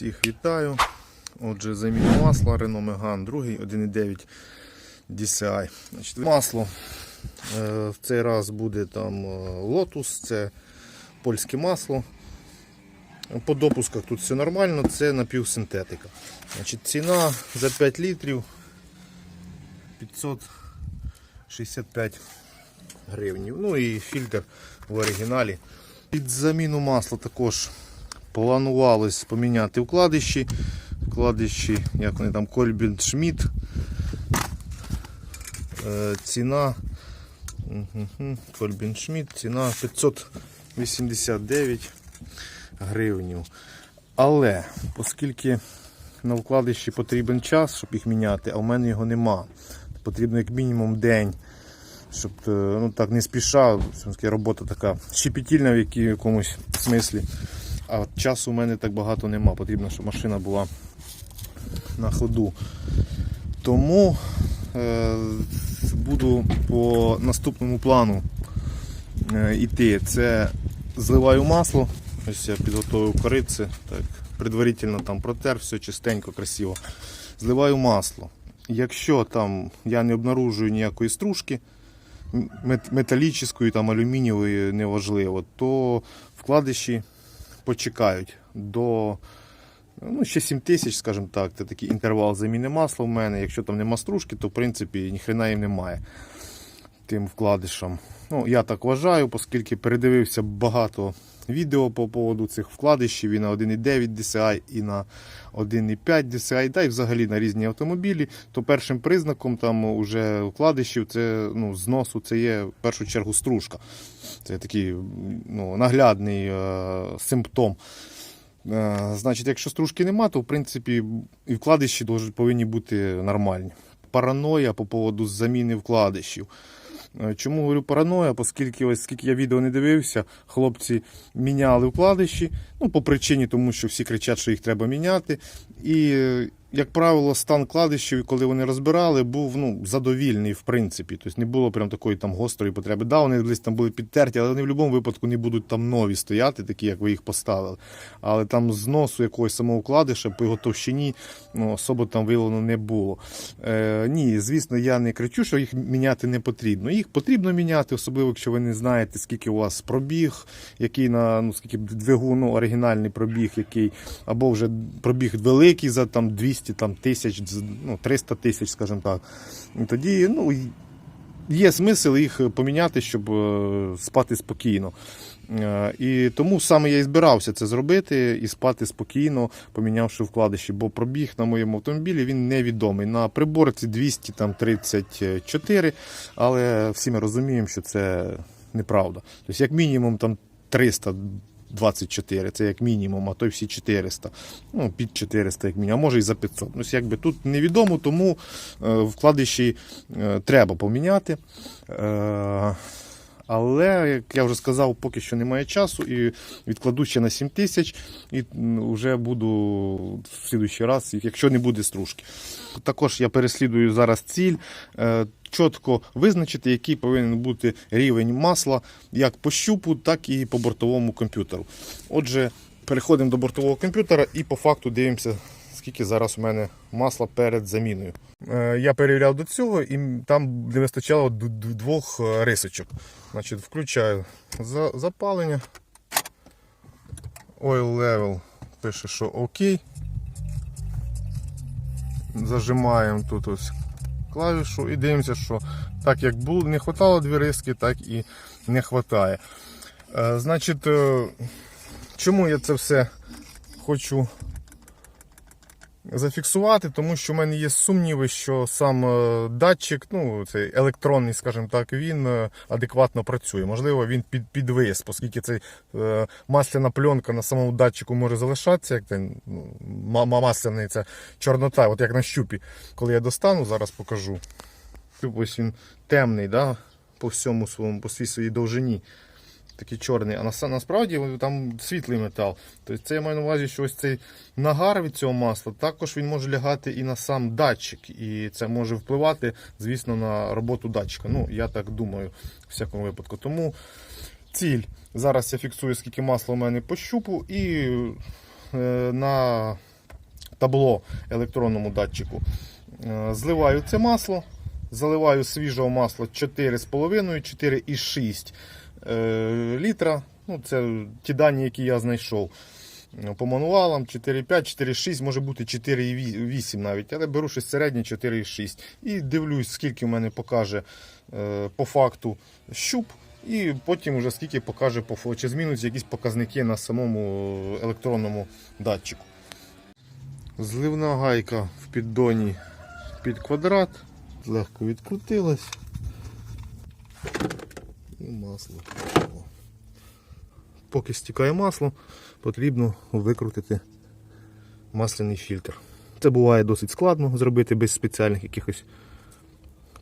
Всіх вітаю. Отже, заміну масла Renault Megane, другий 1,9 DCI. Значить, масло е, в цей раз буде там е, Lotus, це польське масло. По допусках тут все нормально, це напівсинтетика. Значить, ціна за 5 літрів 565 гривень. Ну і фільтр в оригіналі. Під заміну масла також планувалось поміняти вкладиші. Вкладиші, як вони там, Кольбін Шмідт. Е, Ціна Кольбін Шмідт, ціна 589 гривень. Але оскільки на вкладиші потрібен час, щоб їх міняти, а в мене його нема. Потрібно як мінімум день, щоб е, ну, так не спіша, робота така щепетільна в якомусь смислі. А часу у мене так багато нема. Потрібно, щоб машина була на ходу. Тому е, буду по наступному плану е, йти. Це зливаю масло. Ось я підготовив кориці, так, предварительно там протер, все чистенько, красиво. Зливаю масло. Якщо там я не обнаружую ніякої стружки, металічної, там, алюмінієвої, неважливо, то вкладиші почекають до ну, ще 7 тисяч, скажімо так, це такий інтервал заміни масла в мене. Якщо там нема стружки, то в принципі ніхрена їм немає тим вкладишам. Ну, я так вважаю, оскільки передивився багато відео по поводу цих вкладишів і на 1.9 DCI, і на 1.5 DCI, та й взагалі на різні автомобілі, то першим признаком там уже вкладишів це ну, зносу це є в першу чергу стружка. Це такий ну, наглядний е, симптом. Е, Значить, якщо стружки нема, то в принципі і вкладиші должны- повинні бути нормальні. Параноя по поводу заміни вкладишів. Е, Чому говорю параноя? Оскільки ось скільки я відео не дивився, хлопці міняли вкладиші. Ну, по причині, тому що всі кричать, що їх треба міняти. І, як правило, стан вкладишів, коли вони розбирали, був ну, задовільний, в принципі. Тобто не було прям такої там гострої потреби. Да, вони десь там були підтерті, але вони в будь-якому випадку не будуть там нові стояти, такі, як ви їх поставили. Але там зносу якогось самого вкладиша по його товщині ну, особо там виявлено не було. Е, ні, звісно, я не кричу, що їх міняти не потрібно. Їх потрібно міняти, особливо, якщо ви не знаєте, скільки у вас пробіг, який на ну, скільки двигун, ну, оригінальний пробіг, який, або вже пробіг великий за там 200 там, тисяч, ну, 300 тисяч, скажімо так. Тоді ну, є смисл їх поміняти, щоб е, спати спокійно. Е, І тому саме я і збирався це зробити і спати спокійно, помінявши вкладиші, бо пробіг на моєму автомобілі він невідомий. На приборці 234, але всі ми розуміємо, що це неправда. Тобто, як мінімум, там 324, це як мінімум, а то й всі 400. Ну, під 400, як мінімум, а може і за 500. Ну, якби тут невідомо, тому е, вкладиші е, треба поміняти. Але, як я вже сказав, поки що немає часу і відкладу ще на 7 тисяч і вже буду в слідуючий раз, якщо не буде стружки. Також я переслідую зараз ціль. е, Чітко визначити, який повинен бути рівень масла як по щупу, так і по бортовому комп'ютеру. Отже, переходимо до бортового комп'ютера і по факту дивимося, скільки зараз у мене масла перед заміною. Е, Я перевіряв до цього і там не вистачало двох е, рисочок. Значить, включаю запалення. Oil level пише, що окей. Зажимаємо тут ось клавішу і дивимося, що так як не вистачало дві риски, так і не вистачає. Е, Значить, чому я це все хочу зафіксувати, тому що в мене є сумніви, що сам е, датчик, ну цей електронний, скажімо так, він е, адекватно працює. Можливо, він під, підвис, оскільки цей е, масляна пленка на самому датчику може залишатися, як ten, ну, ма- ма- масляний це чорнота, от як на щупі. Коли я достану, зараз покажу. Ось він темний, да, по всьому своєму, по всій своїй довжині такий чорний, а насправді там світлий метал. Тобто це я маю на увазі, що ось цей нагар від цього масла, також він може лягати і на сам датчик. І це може впливати, звісно, на роботу датчика. Ну, я так думаю, в всякому випадку. Тому ціль. Зараз я фіксую, скільки масла у мене по щупу, і е, на табло електронному датчику. Е, Зливаю це масло, заливаю свіжого масла 4,5, 4,6 е, літра. Ну, це ті дані, які я знайшов. Е, По мануалам 4,5, 4,6, може бути 4,8 навіть, але беру щось середнє 4,6. І дивлюсь, скільки в мене покаже е, по факту щуп. І потім вже скільки покаже по чи змінюються якісь показники на самому електронному датчику. Зливна гайка в піддоні під квадрат, легко відкрутилась. І масло. Поки стікає масло, потрібно викрутити масляний фільтр. Це буває досить складно зробити без спеціальних якихось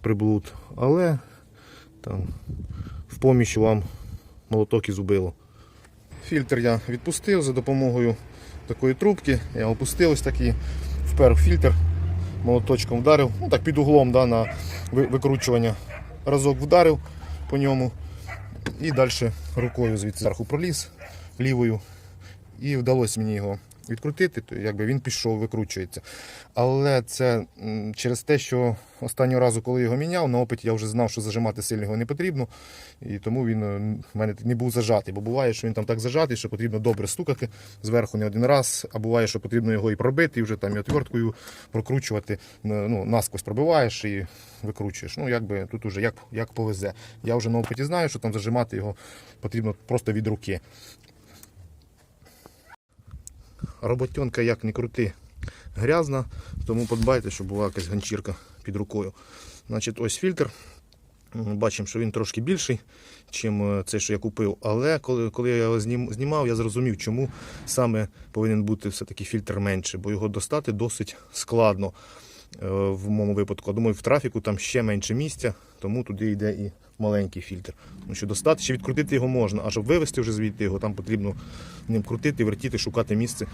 приблуд, але там в поміч вам молоток і зубило. Фільтр я відпустив за допомогою такої трубки. Я опустив ось так і впер фільтр, молоточком вдарив, ну так під углом да, на викручування. Разок вдарив по ньому і далі рукою звідси зверху проліз лівою. І вдалося мені його відкрутити, то якби він пішов, викручується. Але це через те, що останнього разу, коли його міняв, на опиті я вже знав, що зажимати сильно його не потрібно. І тому він е, в мене не був зажатий. Бо буває, що він там так зажатий, що потрібно добре стукати зверху не один раз, а буває, що потрібно його і пробити, і вже там і отверткою прокручувати. Ну, насквозь пробиваєш і викручуєш. Ну, якби тут уже як, як повезе. Я вже на опиті знаю, що там зажимати його потрібно просто від руки. Роботенка як не крути, грязна, тому подбайте, щоб була якась ганчірка під рукою. Значить, ось фільтр. Бачимо, що він трошки більший, ніж цей, що я купив. Але коли, коли я його знімав, я зрозумів, чому саме повинен бути все-таки фільтр менше, бо його достати досить складно е, в моєму випадку. Думаю, в трафіку там ще менше місця, тому туди йде і маленький фільтр. Тому що достати, ще відкрутити його можна, а щоб вивезти вже звідти його, там потрібно ним крутити, вертіти, шукати місце,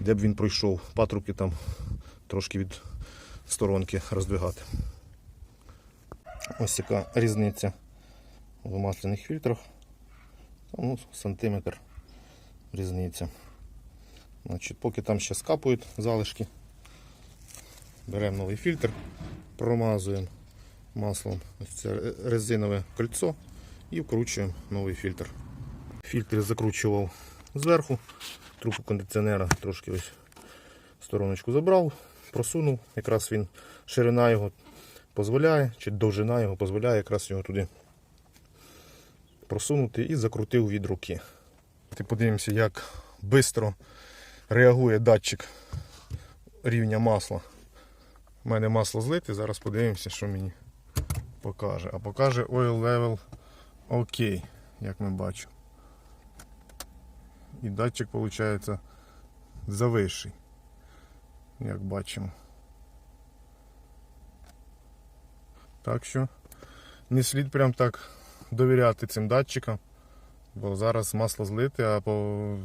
де б він пройшов. Патрубки там трошки від сторонки роздвигати. Ось яка різниця в масляних фільтрах. Ну, сантиметр різниця. Значить, поки там ще скапують залишки, беремо новий фільтр, промазуємо маслом це резинове кольцо і вкручуємо новий фільтр. Фільтр закручував зверху, трубку кондиціонера трошки ось стороночку забрав, просунув, якраз він ширина його дозволяє, чи довжина його дозволяє якраз його туди просунути і закрутив від руки. Подивимося, як швидко реагує датчик рівня масла. У мене масло злите, зараз подивимося, що мені покаже. А покаже Oil Level OK, як ми бачимо. І датчик, виходить, завищий, як бачимо. Так що не слід прям так довіряти цим датчикам, бо зараз масло злите, а по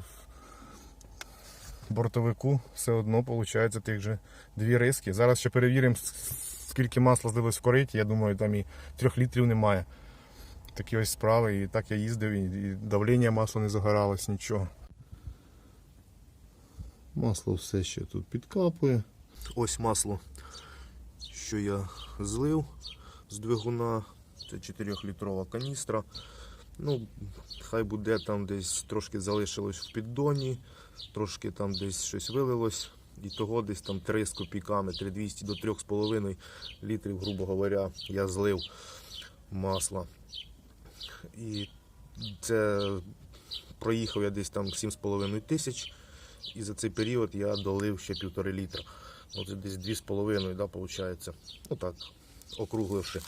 бортовику все одно виходить тих же дві риски. Зараз ще перевіримо, скільки масла злилось в кориті. Я думаю, там і трьох літрів немає. Такі ось справи. І так я їздив, і давлення масла не загоралось, нічого. Масло все ще тут підкапує. Ось масло, що я злив з двигуна. Це 4-літрова каністра. Ну, хай буде там десь трошки залишилось в піддоні, трошки там десь щось вилилось. І того десь там 3 з копійками, 3200 до 3,5 літрів, грубо говоря, я злив масла. І це проїхав я десь там 7,5 тисяч. І за цей період я долив ще півтори літра. Оце десь 2,5, да, виходить. Ну так, округливши.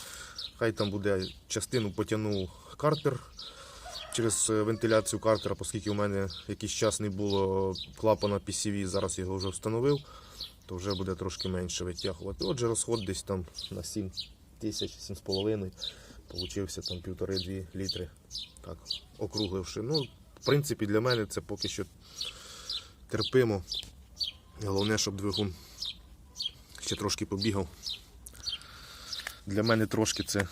Хай там буде частину потягнув картер через е, вентиляцію картера, оскільки у мене якийсь час не було клапана PCV, зараз його вже встановив, то вже буде трошки менше витягувати. Отже, розход десь там на 7 тисяч, 7,5. Получився там півтори-дві літри. Так, округливши. Ну, в принципі, для мене це поки що терпимо. Головне, щоб двигун ще трошки побігав. Для мене трошки це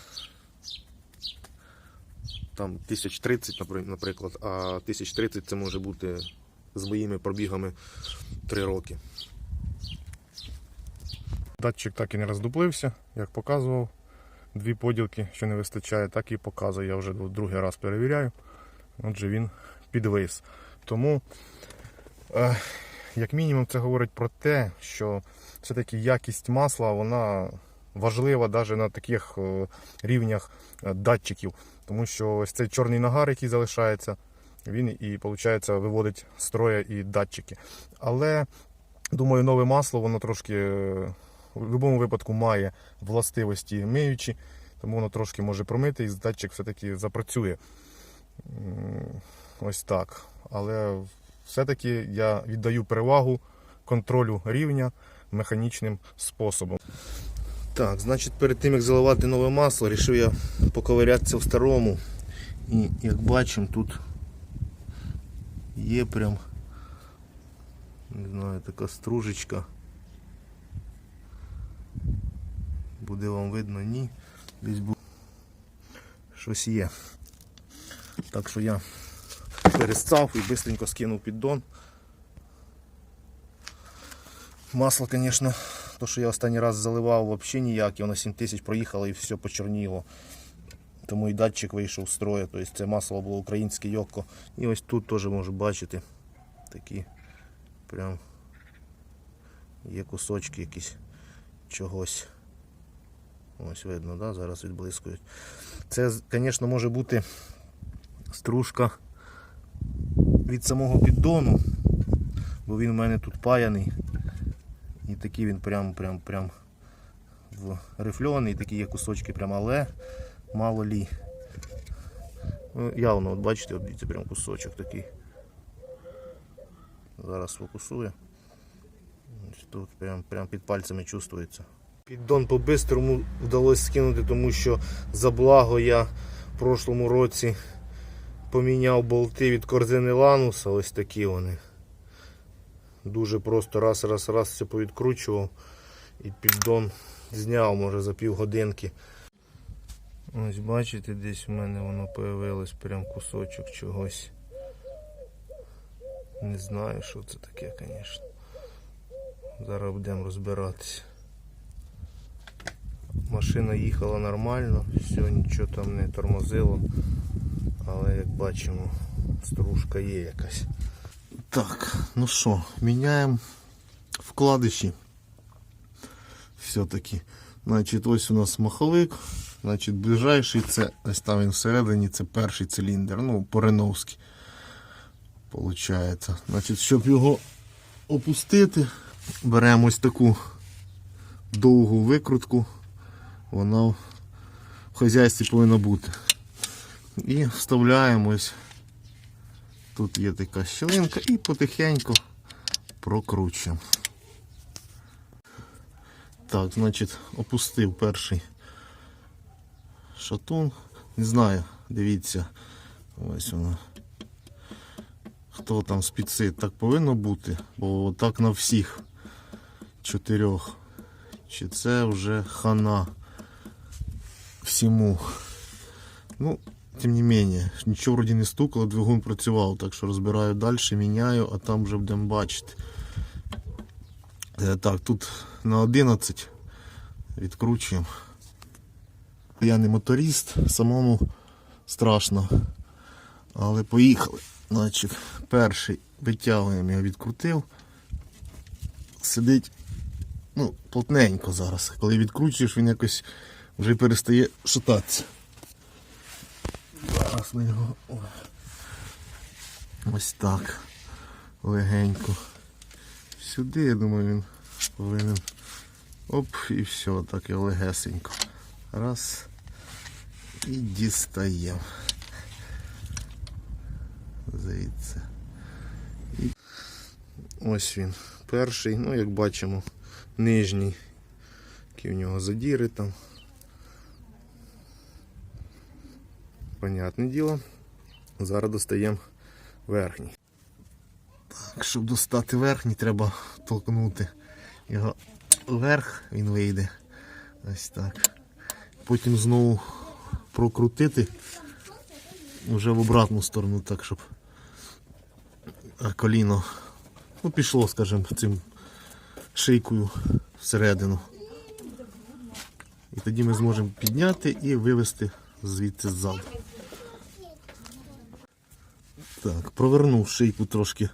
там 1030, наприклад, а 1030 це може бути з моїми пробігами 3 роки. Датчик так і не роздуплився, як показував. Дві поділки, що не вистачає, так і показує. Я вже другий раз перевіряю. Отже, він підвис. Тому, е, як мінімум, це говорить про те, що все-таки якість масла вона важлива навіть на таких е, рівнях е, датчиків. Тому що ось цей чорний нагар, який залишається, він і виходить, виводить з строя і датчики. Але думаю, нове масло, воно трошки е, в будь-якому випадку має властивості миючі, тому воно трошки може промити і датчик все-таки запрацює. Ось так. Але все-таки я віддаю перевагу контролю рівня механічним способом. Так, значить, перед тим як заливати нове масло, вирішив я поковирятися в старому. І як бачимо, тут є прям, не знаю, така стружечка. Буде вам видно, ні. Десь бу... щось є. Так що я перестав і швидко скинув піддон. Масло, звісно, то, що я останній раз заливав, взагалі ніяке, воно 7 тисяч проїхало і все почорніло. Тому і датчик вийшов з строю, тобто це масло було українське йокко. І ось тут теж можу бачити такі прям є кусочки якісь чогось. Ось видно, да? зараз відблискують. Це, звісно, може бути стружка від самого піддону, бо він у мене тут паяний. І такий він прям прям прям рифльований, такі є кусочки прям, але мало лі. Ну, явно, от бачите, от дивіться, прям кусочок такий. Зараз фокусує. Тут прям, прям під пальцями чувствується. Піддон по-бистрому вдалося скинути, тому що за благо я в прошлому році поміняв болти від корзини Лануса, ось такі вони. Дуже просто раз, раз, раз все повідкручував і піддон зняв, може за півгодинки. Ось бачите, десь у мене воно появилось прям кусочок чогось. Не знаю, що це таке, звісно. Зараз будемо розбиратися. Машина їхала нормально, все, нічого там не тормозило. Але як бачимо, стружка є якась. Так, ну що, міняємо вкладиші. Все-таки. Значить, ось у нас маховик. Значить, ближайший це ось всередині, це перший циліндр, ну, по-реновськи. Получається. Значить, щоб його опустити, беремо ось таку довгу викрутку. Вона в хазяйстві повинна бути. І вставляємо ось. Тут є така щілинка і потихеньку прокручуємо. Так, значить, опустив перший шатун. Не знаю, дивіться, ось воно. Хто там спіци, так повинно бути, бо так на всіх чотирьох. Чи це вже хана всьому. Ну, тим не менее, нічого вроді не стукало, двигун працював, так що розбираю далі, міняю, а там вже будемо бачити. Е, Так, тут на 11 відкручуємо. Я не моторист, самому страшно. Але поїхали. Значить, перший витягуємо, я відкрутив. Сидить ну, плотненько зараз. Коли відкручуєш, він якось вже перестає шататися. Ми його ось так легенько. Сюди, я думаю, він повинен. Оп, і все, так його легесенько. Раз. І дістаємо. Звідси. І ось він. Перший, ну як бачимо, нижній. Які в нього задіри там. Понятне діло. Зараз достаємо верхній. Так, щоб достати верхній, треба толкнути його вверх, він вийде. Ось так. Потім знову прокрутити вже в обратну сторону, так, щоб коліно ну, пішло, скажімо, цим шийкою всередину. І тоді ми зможемо підняти і вивести звідси ззаду. Так, провернув шийку трошки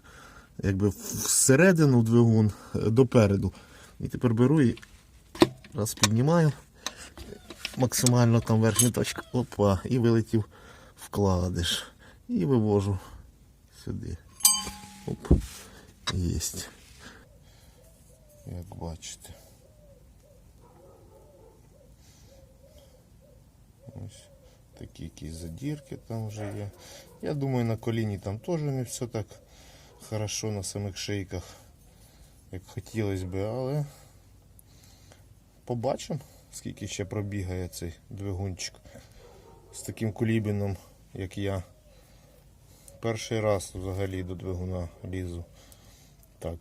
якби всередину двигун е, допереду. І тепер беру і раз піднімаю максимально там верхню точку. Опа, і вилетів вкладиш. І вивожу сюди. Оп. Єсть. Як бачите. Ось такі якісь задірки там вже є. Я думаю, на коліні там теж не все так хорошо на самих шийках, як хотілося би, але побачимо, скільки ще пробігає цей двигунчик з таким кулібіном, як я. Перший раз взагалі до двигуна лізу. Так.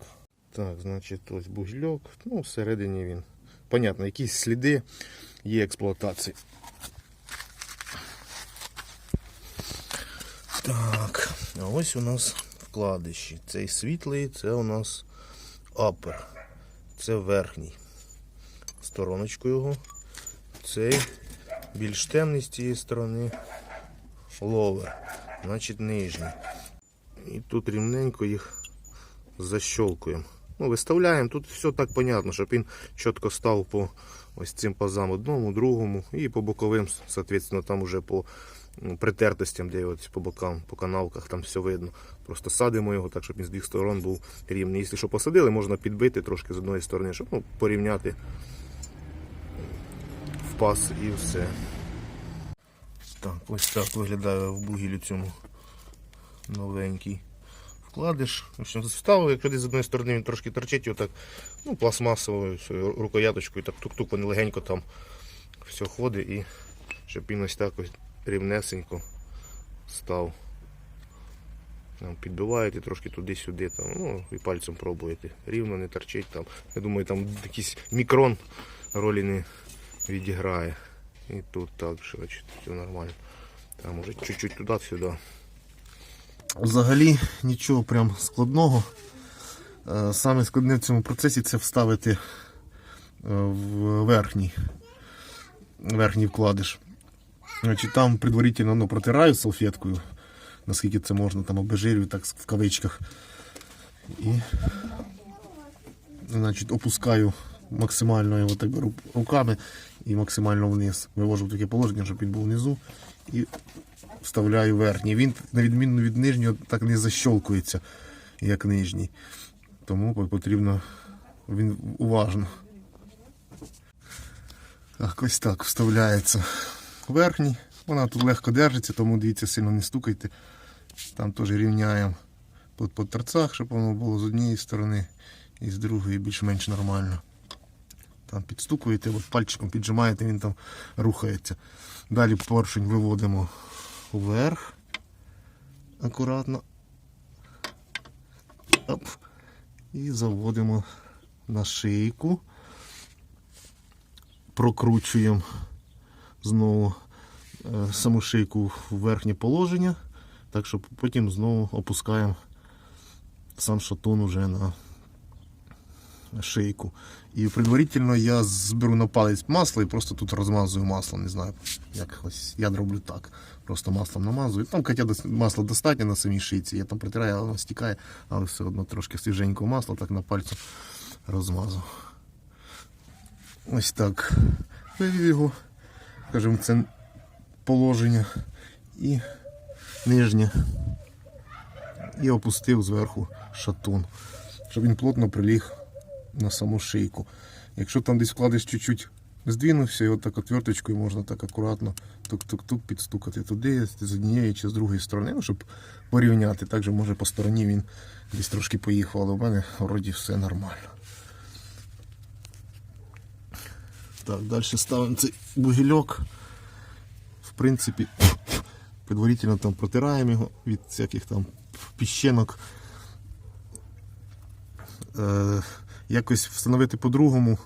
Так, значить, ось бугільок. Ну, всередині він. Понятно, якісь сліди є експлуатації. Так, а ось у нас вкладиші. Цей світлий, це у нас апер. Це верхній. Стороночку його. Цей більш темний з цієї сторони. Ловер. Значить нижній. І тут рівненько їх защолкуємо. Ну, виставляємо. Тут все так понятно, щоб він чітко став по ось цим пазам одному, другому і по боковим, соответственно, там уже по притертостям, де от по бокам, по канавках, там все видно. Просто садимо його так, щоб він з двох сторон був рівний. Якщо що посадили, можна підбити трошки з одної сторони, щоб ну, порівняти в пас і все. Так, ось так виглядає в бугілі цьому новенький вкладиш. Вставив, якщо десь з одної сторони він трошки торчить, його так, ну, пластмасовою рукояточкою, так тук-тук, легенько там все ходить і щоб він ось так ось рівнесенько став. Підбиваєте трошки туди-сюди, ну, і пальцем пробуєте. Рівно не торчить там. Я думаю, там якийсь мікрон ролі не відіграє. І тут так же, все нормально. Там може чуть-чуть туди-сюди. Взагалі нічого прям складного. Е, Саме складне в цьому процесі це вставити е, в верхній, верхній вкладиш. Значить, там предварительно ну, протираю салфеткою, наскільки це можна, там обезжирюю так в кавичках. І значить, опускаю максимально його так беру руками і максимально вниз. Вивожу в таке положення, щоб він був внизу. І вставляю верхній. Він, на відміну від нижнього, так не защолкується, як нижній. Тому потрібно він уважно. Так, ось так вставляється верхній. Вона тут легко держиться, тому дивіться, сильно не стукайте. Там теж рівняємо по, по торцах, щоб воно було з однієї сторони і з другої більш-менш нормально. Там підстукуєте, от пальчиком піджимаєте, він там рухається. Далі поршень виводимо вверх. Акуратно. Оп. І заводимо на шийку. Прокручуємо знову е, саму шийку в верхнє положення, так що потім знову опускаємо сам шатун уже на шийку. І предварительно я зберу на палець масло і просто тут розмазую масло. Не знаю, як ось я роблю так. Просто маслом намазую. Там хоча масла достатньо на самій шийці, я там притираю, воно стікає, але все одно трошки свіженького масла, так на пальцю розмазав. Ось так. Вивів його, скажімо, це положення і нижнє. І опустив зверху шатун, щоб він плотно приліг на саму шийку. Якщо там десь вкладиш чуть-чуть здвинувся, от так отверточкою можна так акуратно тук-тук-тук підстукати туди, з однієї чи з другої сторони, ну, щоб порівняти. Також може по стороні він десь трошки поїхав, але в мене вроді все нормально. Так, далі ставимо цей бугільок. В принципі, предварительно там протираємо його від всяких там піщинок. Е, якось встановити по-другому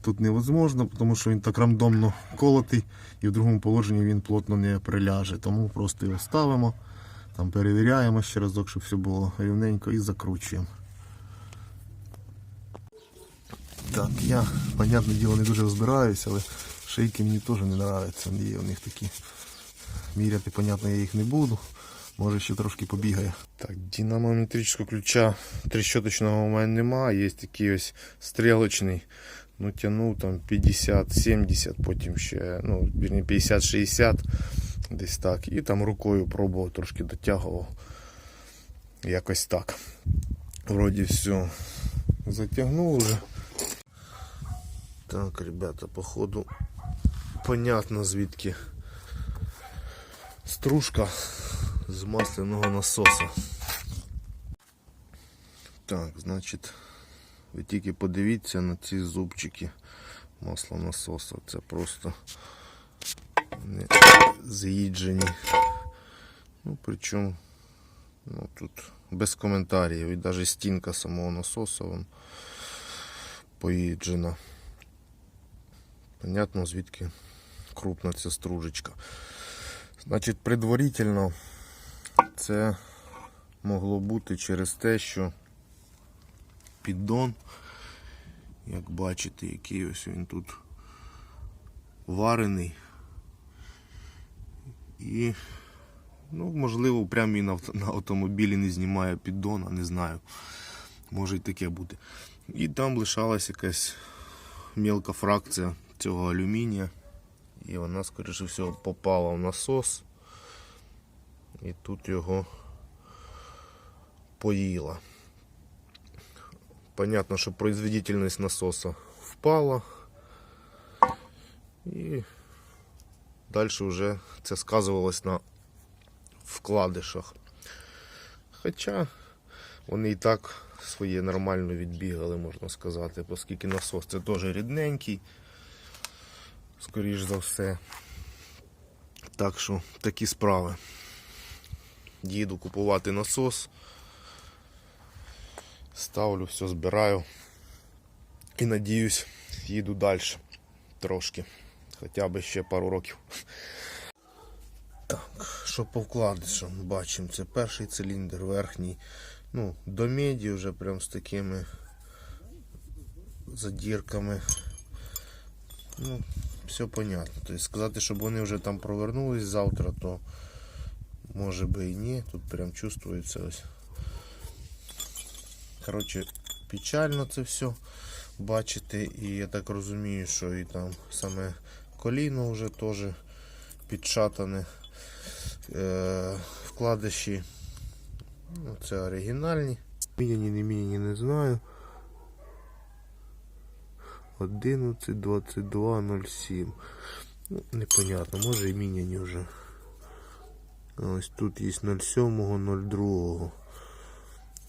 тут невозможно, тому що він так рандомно колотий і в другому положенні він плотно не приляже. Тому просто його ставимо, там перевіряємо ще разок, щоб все було рівненько і закручуємо. Так, я, понятне діло, не дуже розбираюся, але шийки мені теж не подобаються. Є у них такі. Міряти, понятно, я їх не буду. Може ще трошки побігає. Так, динамометричного ключа трещоточного у мене немає. Є такий ось стрілочний. Ну, тягнув там 50-70, потім ще, ну, 50-60, десь так. І там рукою пробував, трошки дотягував. Якось так. Вроді все. Затягнув вже. Так, ребята, походу, понятно звідки стружка з масляного насоса. Так, значить, ви тільки подивіться на ці зубчики маслонасоса. Це просто не з'їджені. Ну, причому ну, тут без коментарів. І навіть стінка самого насоса вон, поїджена. Понятно, звідки крупна ця стружечка. Значить, предварительно це могло бути через те, що піддон, як бачите, який ось він тут варений. І, ну, можливо, прямо на, на автомобілі не знімає піддона, не знаю. Може і таке бути. І там лишалась якась мілка фракція цього алюмінія. І вона, скоріше всього, попала в насос. І тут його поїла. Понятно, що производительність насоса впала. І далі вже це сказувалось на вкладишах. Хоча вони і так своє нормально відбігали, можна сказати, оскільки насос це теж рідненький скоріш за все. Так що такі справи. Їду купувати насос. Ставлю, все збираю. І надіюсь, їду далі трошки. Хоча б ще пару років. Так, що по вкладишам бачимо, це перший циліндр верхній. Ну, до меді вже прям з такими задірками. Ну, все понятно. Тобто сказати, щоб вони вже там провернулись завтра, то може би і ні. Тут прям чувствується ось. Коротше, печально це все бачити. І я так розумію, що і там саме коліно вже теж підшатане. Е, вкладиші. Ну, це оригінальні. Міняні, не міняні, не знаю. 11, 22, 07. Ну, непонятно, може і міняні вже. Ось тут є 07, 02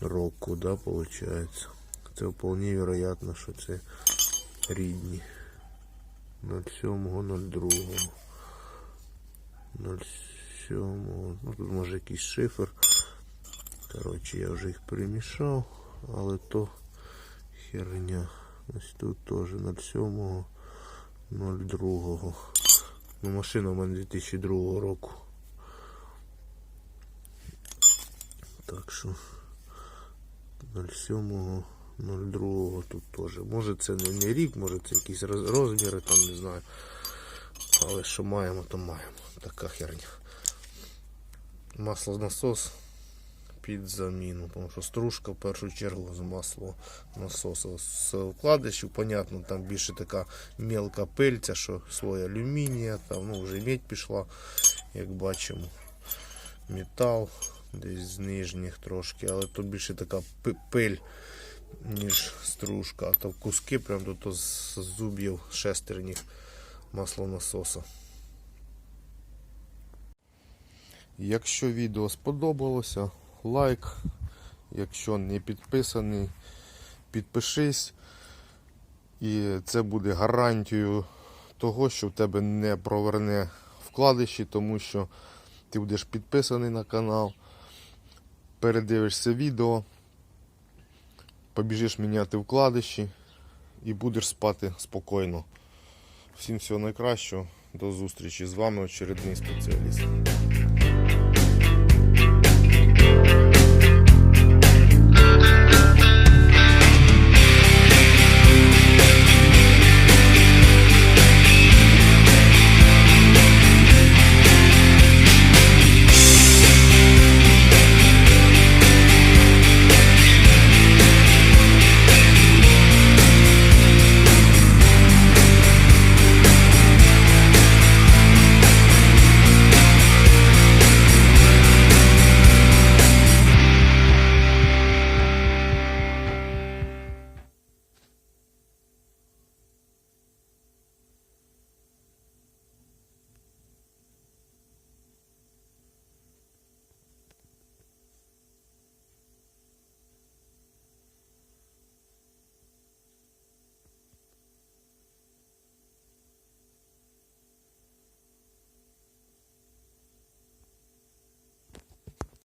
року, да, получается. Це вполне вероятно, що це рідні. 07, 02. 07. Ну тут може якийсь шифр. Коротше, я вже їх перемішав, але то херня. Ось тут теж 07, 02. Ну, машина у мене 2002 року. Так що 07, 02 тут теж. Може це не, рік, може це якісь роз- розміри, там не знаю. Але що маємо, то маємо. Така херня. Маслонасос під заміну, тому що стружка в першу чергу з масло насосу. З вкладишів, понятно, там більше така мелка пильця, що слой алюмінія, там ну, вже медь пішла, як бачимо. Метал десь з нижніх трошки, але то більше така пи- пиль, ніж стружка, а то куски прям тут з зуб'їв шестерніх маслонасоса. Якщо відео сподобалося, лайк. Якщо не підписаний, підпишись. І це буде гарантією того, що в тебе не проверне вкладиші, тому що ти будеш підписаний на канал, передивишся відео, побіжиш міняти вкладиші і будеш спати спокійно. Всім всього найкращого. До зустрічі з вами очередний спеціаліст.